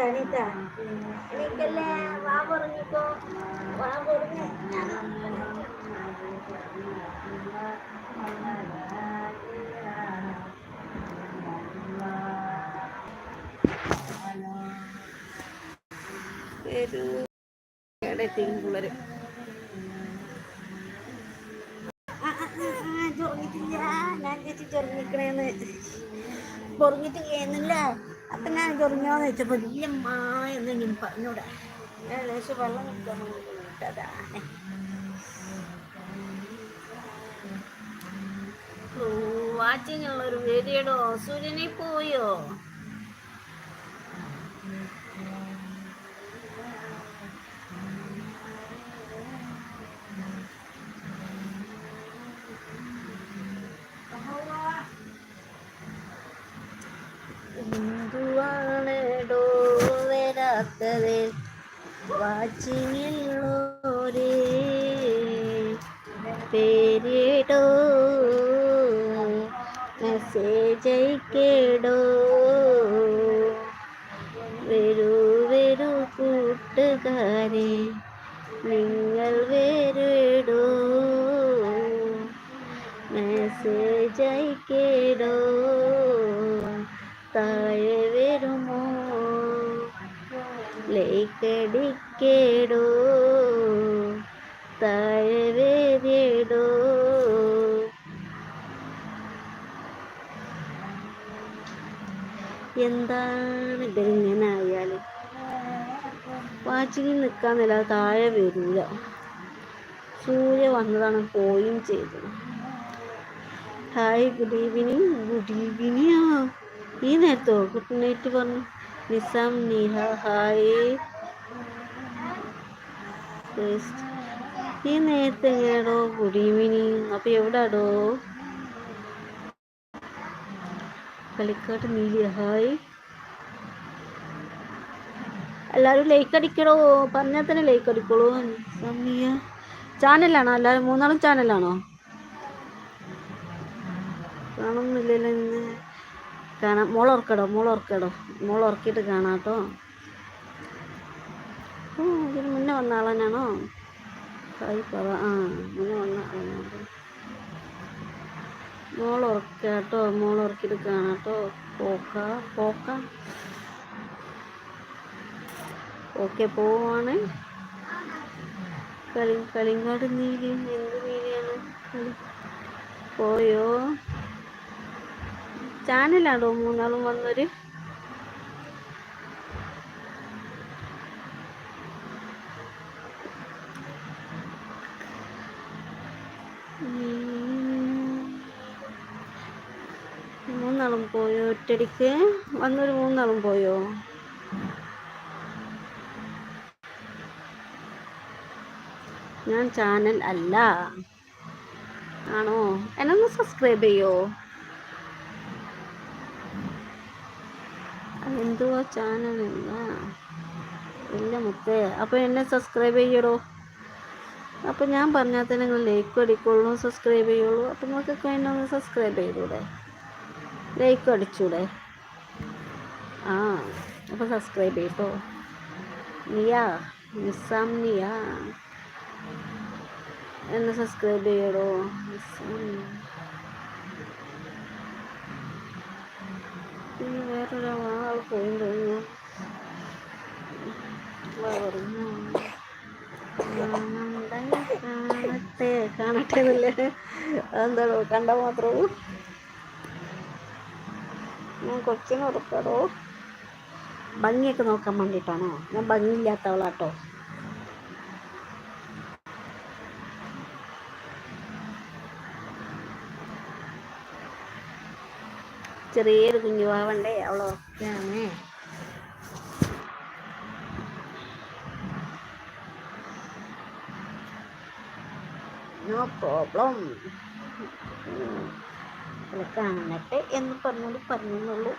അനിത എനിക്കല്ലേ വാ പറഞ്ഞിപ്പോ വാ പറഞ്ഞ് എത്തിക്കും പിള്ളേര്. ചൊറങ്ങിട്ടില്ല ഞാൻ ചേച്ചി ചൊറങ്ങിക്കണേന്ന് ചൊറങ്ങിട്ട് കേന്നില്ല അപ്പൊ ഞാൻ ചൊറങ്ങിയോന്ന് വെച്ചപ്പോൾ വലിയ എന്ന് ഇനി പറഞ്ഞൂടെ. ഞാൻ വെള്ളം കുടിക്കാൻ വേണ്ടി വിട്ടതാണ് വാച്ചിങ് ഉള്ള ഒരു വീഡിയോടോ സൂര്യനെ പോയോ? വരാത്തത് വാച്ചിങ്ങുള്ളോരേ പേരിടോ മെസ്സേജ് അയക്കേടോ. വരൂ വരൂ കൂട്ടുകാരെ നിങ്ങൾ വരൂടോ മെസ്സേജ് അയക്കേടോ. താഴെ വരുമോ? ലൈക്കടിക്കേടോ താഴവേദിയടോ എന്താണ് ഇതിങ്ങനെ ആയാൽ വാച്ചിങ്ങിൽ നില താഴെ വരില്ല സൂര്യ വന്നതാണ് പോയും ചെയ്തു hi good evening good evening. ഈ നേരത്തോ? ഗുഡ് നൈറ്റ് പറഞ്ഞു. നിസാം നിഹ ഹായ് ഈ നേരത്തെ എങ്ങനെയാടോ ഗുഡ് ഈവനിങ് അപ്പോൾ എവിടാടോ? കളിക്കാട്ട് നീലി ഹായ് എല്ലാവരും ലൈക്ക് അടിക്കടോ പറഞ്ഞാൽ തന്നെ ലൈക്ക് അടിക്കോളൂ. ചാനലാണോ എല്ലാവരും മൂന്നാളും ചാനലാണോ കാണുന്നില്ലല്ലോ ഇന്ന്. കാണാം. ഓർക്കടോ മോൾ ഓർക്കിയിട്ട് കാണാം കേട്ടോ ഓ ഇതിന് മുന്നേ വന്ന ആളനാണോ ഹായ് പറ. ആ മുന്നേ വന്ന ആളാണ് മോൾ ഉറക്കുക കേട്ടോ മോൾ ഉറക്കിയിട്ട് കാണാം കേട്ടോ പോക്ക. പോക്ക ഓക്കെ പോവാണ്. കളി കളിങ്കാട് നീലി എന്ത് നീലിയാണ്? കളി. പോയോ? ചാനലാണോ മൂന്നാളും വന്നൊരു. മൂന്നാളും പോയോ? ഒറ്റടിക്ക് വന്നൊരു മൂന്നാളും പോയോ? ഞാൻ ചാനൽ അല്ല. ആണോ? എന്നൊന്ന് സബ്സ്ക്രൈബ് ചെയ്യോ? എന്തുവാ ചാനലില്ല ഇല്ല മുത്തേ അപ്പോൾ എന്നെ സബ്സ്ക്രൈബ് ചെയ്യടോ. അപ്പോൾ ഞാൻ പറഞ്ഞാൽ തന്നെ നിങ്ങൾ ലൈക്ക് അടിക്കുള്ളൂ സബ്സ്ക്രൈബ് ചെയ്യുള്ളൂ. അപ്പോൾ നിങ്ങൾക്കൊക്കെ എന്നെ ഒന്ന് സബ്സ്ക്രൈബ് ചെയ്തൂടെ? ലൈക്ക് അടിച്ചൂടെ? ആ അപ്പോൾ സബ്സ്ക്രൈബ് ചെയ്തോ? നിയ നിസാം നിയ. എന്നെ സബ്സ്ക്രൈബ് ചെയ്യടോ? നിസാം വേറൊരാൾ പറഞ്ഞു കാണട്ടെ കാണട്ടെ എന്നല്ലേ? എന്താണോ കണ്ട മാത്രവും ഞാൻ കൊച്ചിനെ ഉറക്കാടോ ഭംഗിയൊക്കെ നോക്കാൻ വേണ്ടിയിട്ടാണോ? ഞാൻ ഭംഗിയില്ലാത്തവളാട്ടോ. ചെറിയൊരു കുഞ്ഞു പാവണ്ടേ അവൾ ഉറക്കാണ് നോ പ്രോബ്ലം കാണട്ടെ എന്ന് പറഞ്ഞോണ്ട് പറഞ്ഞെന്നുള്ളൂ.